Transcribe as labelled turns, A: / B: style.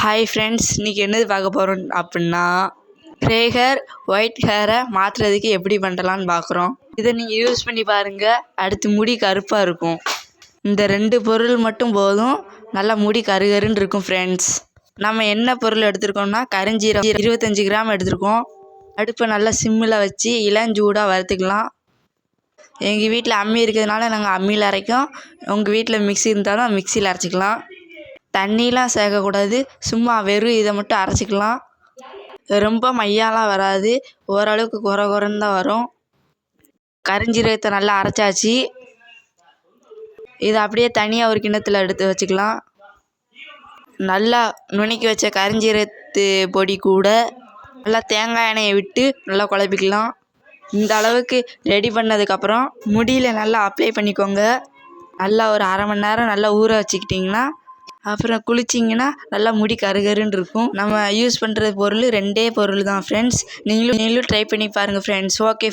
A: Hi friends இன்றைக்கி என்னது பார்க்க போகிறோம் அப்படின்னா க்ரே ஹேர் ஒயிட் ஹேரை மாற்றுறதுக்கு எப்படி பண்ணலான்னு பார்க்குறோம். இதை நீங்கள் யூஸ் பண்ணி பாருங்கள் அடுத்து முடி கருப்பாக இருக்கும். இந்த ரெண்டு பொருள் மட்டும் போதும் நல்லா முடி கருகருன்னு இருக்கும் ஃப்ரெண்ட்ஸ் நம்ம என்ன பொருள் எடுத்திருக்கோம்னா கருஞ்சீரகம் இருபத்தஞ்சி கிராம் எடுத்திருக்கோம். அடுப்பை நல்லா சிம்மில் வச்சு இளஞ்சூடாக வறுத்துக்கலாம். எங்கள் வீட்டில் அம்மி இருக்கிறதுனால நாங்கள் அம்மியில் அரைக்கும். உங்கள் வீட்டில் மிக்ஸி இருந்தாலும் மிக்சியில் அரைச்சிக்கலாம். தண்ணிலாம் சேர்க்கக்கூடாது சும்மா வெறும் இதை மட்டும் அரைச்சிக்கலாம். ரொம்ப மையாலாம் வராது. ஓரளவுக்கு கொர குறைன்னு தான் வரும். கருஞ்சீரகத்தை நல்லா அரைச்சாச்சு. இதை அப்படியே தனியாக ஒரு கிண்ணத்தில் எடுத்து வச்சுக்கலாம். நல்லா நுணுக்கி வச்ச கரிஞ்சீரத்து பொடி கூட நல்லா தேங்காய் எண்ணெயை விட்டு நல்லா குழப்பிக்கலாம். இந்த அளவுக்கு ரெடி பண்ணதுக்கப்புறம் முடியில் நல்லா அப்ளை பண்ணிக்கோங்க. நல்லா ஒரு அரை மணி நேரம் நல்லா ஊற வச்சுக்கிட்டிங்கன்னா அப்புறம் குளிச்சிங்கன்னா நல்லா முடி கருகருன்னு இருக்கும். நம்ம யூஸ் பண்ணுற பொருள் ரெண்டே பொருள் தான் ஃப்ரெண்ட்ஸ் நீங்களும் நீங்களும் ட்ரை பண்ணி பாருங்கள் ஃப்ரெண்ட்ஸ் ஓகே